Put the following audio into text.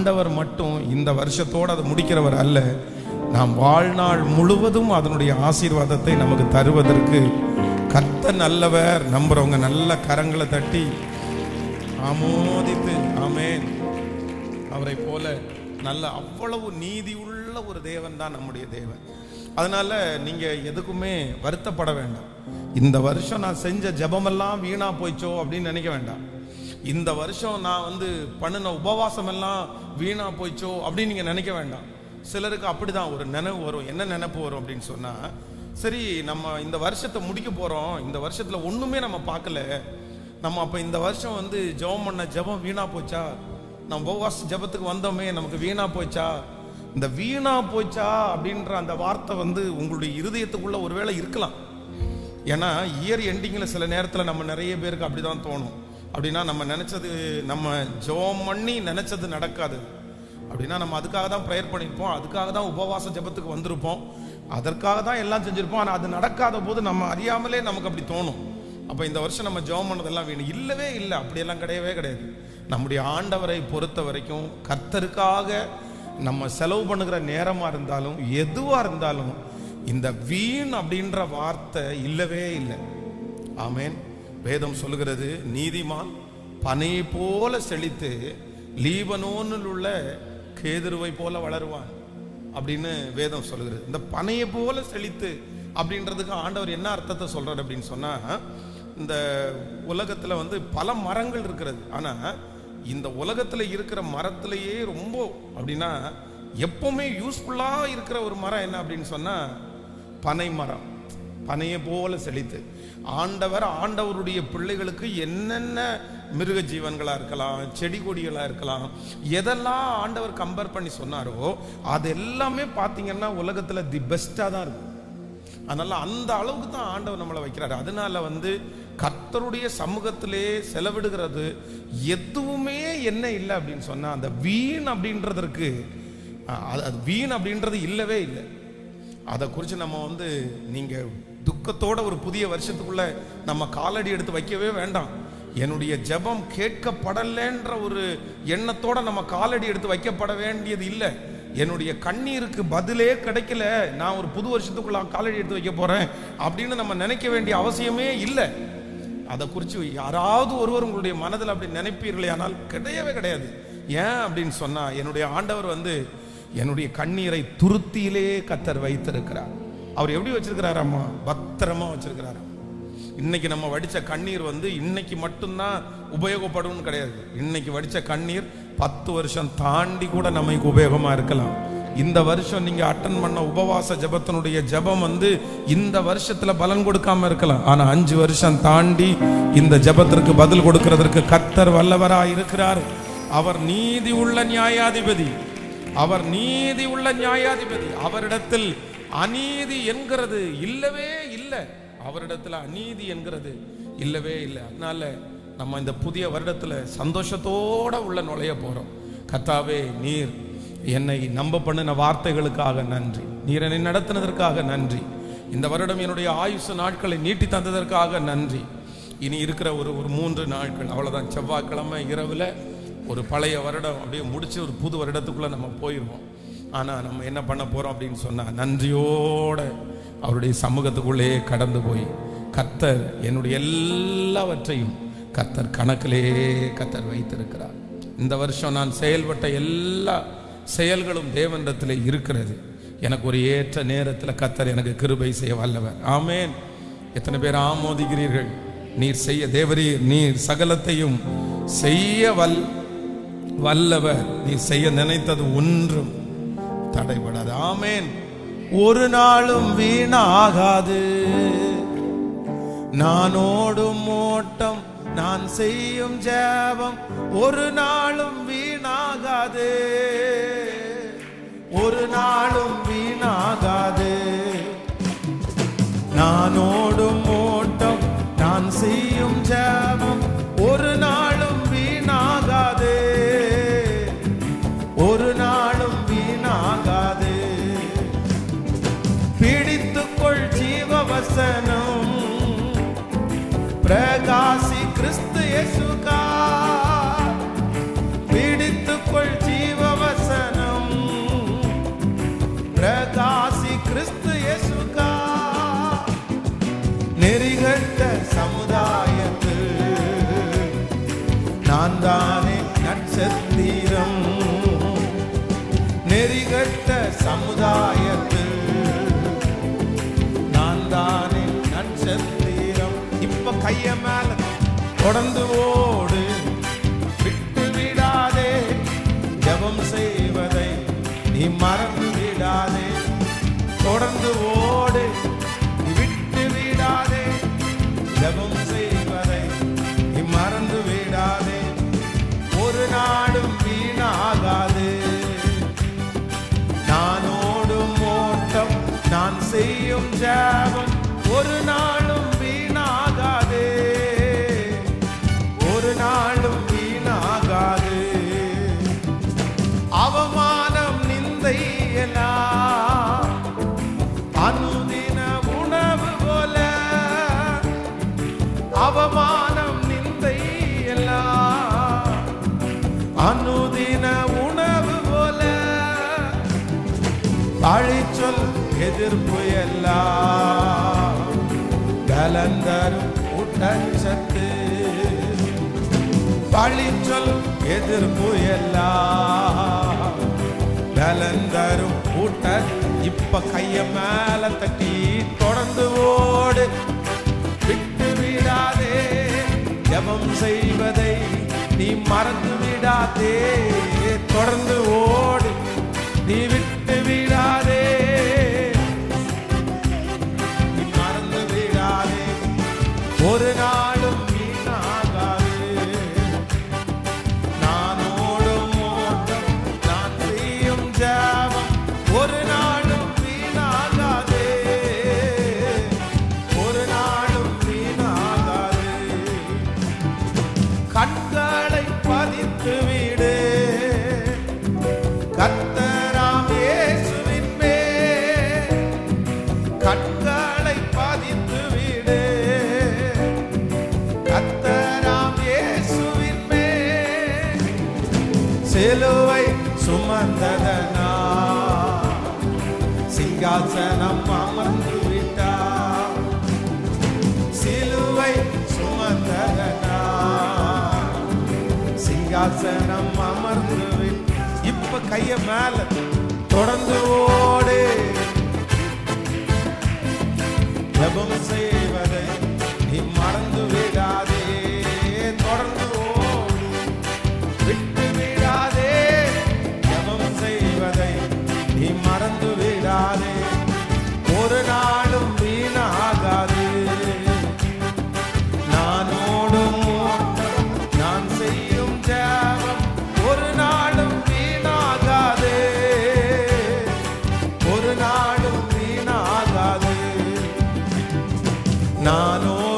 ஆண்டவர் மட்டும் இந்த வருஷத்தோடு அதை முடிக்கிறவர் அல்ல. நாம் வாழ்நாள் முழுவதும் அதனுடைய ஆசீர்வாதத்தை நமக்கு தருவதற்கு கத்த நல்லவர் நம்புறவங்க நல்ல கரங்களை தட்டி ஆமோதித்து ஆமேன். அவரை போல நல்ல அவ்வளவு நீதி உள்ள ஒரு தேவன் தான் நம்முடைய தேவன். அதனால நீங்க எதுக்குமே வருத்தப்பட வேண்டாம். இந்த வருஷம் நான் செஞ்ச ஜெபமெல்லாம் வீணா போயிச்சோ அப்படின்னு நினைக்க வேண்டாம். இந்த வருஷம் நான் வந்து பண்ணின உபவாசம் எல்லாம் வீணாக போயிச்சோ அப்படின்னு நீங்க நினைக்க வேண்டாம். சிலருக்கு அப்படிதான் ஒரு நினைவு வரும். என்ன நினைப்பு வரும் அப்படின்னு சொன்னா சரி நம்ம இந்த வருஷத்தை முடிக்க போறோம். இந்த வருஷத்துல ஒண்ணுமே நம்ம பார்க்கல. நம்ம அப்ப இந்த வருஷம் வந்து ஜெபம் பண்ண ஜெபம் வீணா போச்சா? நம்ம உபவாச ஜெபத்துக்கு வந்தோமே நமக்கு வீணா போச்சா? இந்த வீணா போச்சா அப்படின்ற அந்த வார்த்தை வந்து உங்களுடைய இருதயத்துக்குள்ள ஒருவேளை இருக்கலாம். ஏன்னா இயர் எண்டிங்கில் சில நேரத்தில் நம்ம நிறைய பேருக்கு அப்படிதான் தோணும். அப்படின்னா நம்ம நினைச்சது நம்ம ஜெபம் பண்ணி நினைச்சது நடக்காது. அப்படின்னா நம்ம அதுக்காக தான் ப்ரேயர் பண்ணியிருப்போம் அதுக்காக தான் உபவாச ஜெபத்துக்கு வந்திருப்போம். அதற்காக தான் எல்லாம் செஞ்சிருப்போம். ஆனால் அது நடக்காத போது நம்ம அறியாமலே நமக்கு அப்படி தோணும். அப்போ இந்த வருஷம் நம்ம ஜோம் பண்ணதெல்லாம் வேணும் இல்லவே இல்லை அப்படியெல்லாம் கிடையவே கிடையாது. நம்முடைய ஆண்டவரை பொறுத்த வரைக்கும் கர்த்தருக்காக நம்ம செலவு பண்ணுகிற நேரமாக இருந்தாலும் எதுவாக இருந்தாலும் இந்த வீண் அப்படின்ற வார்த்தை இல்லவே இல்லை. ஆமேன். வேதம் சொல்லுகிறது நீதிமான் பனை போல செழித்து லீபனோனில் உள்ள கேதுருவை போல வளருவான் அப்படின்னு வேதம் சொல்லுகிறது. இந்த பனையை போல செழித்து அப்படின்றதுக்கு ஆண்டவர் என்ன அர்த்தத்தை சொல்றாரு அப்படின்னு சொன்னா இந்த உலகத்துல வந்து பல மரங்கள் இருக்கிறது. ஆனா இந்த உலகத்துல இருக்கிற மரத்திலேயே ரொம்ப அப்படின்னா எப்பவுமே யூஸ்ஃபுல்லா இருக்கிற ஒரு மரம் என்ன அப்படின்னு சொன்னா பனை மரம். பனையை போல செழித்து. ஆண்டவர் ஆண்டவருடைய பிள்ளைகளுக்கு என்னென்ன மிருக ஜீவன்களா இருக்கலாம் செடி கொடிகளா இருக்கலாம் எதெல்லாம் ஆண்டவர் கம்பேர் பண்ணி சொன்னாரோ அது எல்லாமே பார்த்தீங்கன்னா உலகத்துல தி பெஸ்டா தான் இருக்கும். அதனால அந்த அளவுக்கு தான் ஆண்டவர் நம்மளை வைக்கிறாரு. அதனால வந்து கர்த்தருடைய சமூகத்திலே செலவிடுகிறது. எதுவுமே என்ன இல்லை அப்படின்னு சொன்னா அந்த வீண் அப்படின்றதற்கு அது அது வீண் அப்படின்றது இல்லவே இல்லை. அதை குறித்து நம்ம வந்து நீங்கள் துக்கத்தோட ஒரு புதிய வருஷத்துக்குள்ள நம்ம காலடி எடுத்து வைக்கவே வேண்டாம். என்னுடைய ஜெபம் கேட்கப்படலைன்ற ஒரு எண்ணத்தோட நம்ம காலடி எடுத்து வைக்கப்பட வேண்டியது இல்லை. என்னுடைய கண்ணீருக்கு பதிலே கிடைக்கல. நான் ஒரு புது வருஷத்துக்குள்ள காலடி எடுத்து வைக்க போறேன் அப்படின்னு நம்ம நினைக்க வேண்டிய அவசியமே இல்லை. அதை குறித்து யாராவது ஒருவர் உங்களுடைய மனதில் அப்படி நினைப்பீர்களே ஆனால் கிடையவே கிடையாது. ஏன் அப்படின்னு சொன்னால் என்னுடைய ஆண்டவர் வந்து என்னுடைய கண்ணீரை துருத்தியிலே கத்தர் வைத்திருக்கிறார். அவர் எப்படி வச்சிருக்கிறாராம்மா? பத்திரமா வச்சிருக்கிறாராம். இன்னைக்கு நம்ம வடிச்ச கண்ணீர் வந்து இன்னைக்கு மட்டும்தான் உபயோகப்படும்னு கிடையாது. இன்னைக்கு வடிச்ச கண்ணீர் பத்து வருஷம் தாண்டி கூட நமக்கு உபயோகமா இருக்கலாம். இந்த வருஷம் நீங்க அட்டன் பண்ண உபவாச ஜெபத்தினுடைய ஜெபம் வந்து இந்த வருஷத்துல பலன் கொடுக்காம இருக்கலாம். ஆனால் அஞ்சு வருஷம் தாண்டி இந்த ஜெபத்திற்கு பதில் கொடுக்கறதற்கு கத்தர் வல்லவரா இருக்கிறார். அவர் நீதி உள்ள நியாயாதிபதி. அவர் நீதி உள்ள நியாயாதிபதி. அவரிடத்தில் அநீதி என்கிறது இல்லவே இல்லை. அவரிடத்துல அநீதி என்கிறது இல்லவே இல்லை. அதனால நம்ம இந்த புதிய வருடத்துல சந்தோஷத்தோட உள்ள நுழைய போறோம். கத்தாவே நீர் என்னை நம்ப பண்ணின வார்த்தைகளுக்காக நன்றி. நீர் என்னை நடத்தினதற்காக நன்றி. இந்த வருடம் என்னுடைய ஆயுசு நாட்களை நீட்டி தந்ததற்காக நன்றி. இனி இருக்கிற ஒரு ஒரு மூன்று நாட்கள் அவ்வளோதான் செவ்வாய்க்கிழமை இரவில் ஒரு பழைய வருடம் அப்படியே முடிச்சு ஒரு புது வருடத்துக்குள்ளே நம்ம போயிடுவோம் ஆனால் நம்ம என்ன பண்ண போகிறோம் அப்படின்னு சொன்னால் நன்றியோட அவருடைய சமூகத்துக்குள்ளே கடந்து போய் கத்தர் என்னுடைய எல்லாவற்றையும் கத்தர் கணக்கிலே கத்தர் வைத்திருக்கிறார். இந்த வருஷம் நான் செயல்பட்ட எல்லா செயல்களும் தேவனிடத்தில் இருக்கிறது. எனக்கு ஒரு ஏற்ற நேரத்தில் கத்தர் எனக்கு கிருபை செய்ய வல்லவர். ஆமேன். எத்தனை பேர் ஆமோதிக்கிறீர்கள்? நீர் செய்ய தேவரீர் நீர் சகலத்தையும் செய்ய வல் வல்லவர். நீ செய்ய நினைத்தது ஒன்றும். தடைபடாது. ஆமேன். ஒரு நாளும் வீணாகாது. நான் ஓடும் ஓட்டம் நான் செய்யும் ஜாபம் ஒரு நாளும் வீணாகாது. ஒரு நாளும் வீணாகாது. நான் வசனம். பிரகாசி கிறிஸ்து இயேசுகா பிடித்துக்கொள் ஜீவ வசனம் பிரகாசி கிறிஸ்து இயேசுகா நெறிகட்ட சமுதாயத்தில் நான் தானே நட்சத்திரம். நெறிகட்ட சமுதாயத்தில் பைய மேல தொடர்ந்து ஓடு. விட்டு விடாதே ஜபம் செய்வதை நீ மறந்து விடாதே. தொடர்ந்து ஓடு விட்டு விடாதே ஜபம் செய் அழிச்சொல் எதிர்ப்பு எல்லாம் கலந்தரும் ஊட்டச்சத்து பழிச்சொல் எதிர்ப்பு எல்லாம் கலந்தரும் ஊட்ட இப்ப கைய மேல தட்டி தொடர்ந்து ஓடு. விட்டு விடாதே ஜபம் செய்வதை நீ மறந்து விடாதே. சிங்காசனம் அமர்ந்து விட்டார் சிலுவை சுமந்தகனா சிங்காசனம் அமர்ந்து இப்ப கைய மேல தொடர்ந்து ஓடு. ನಾನೋ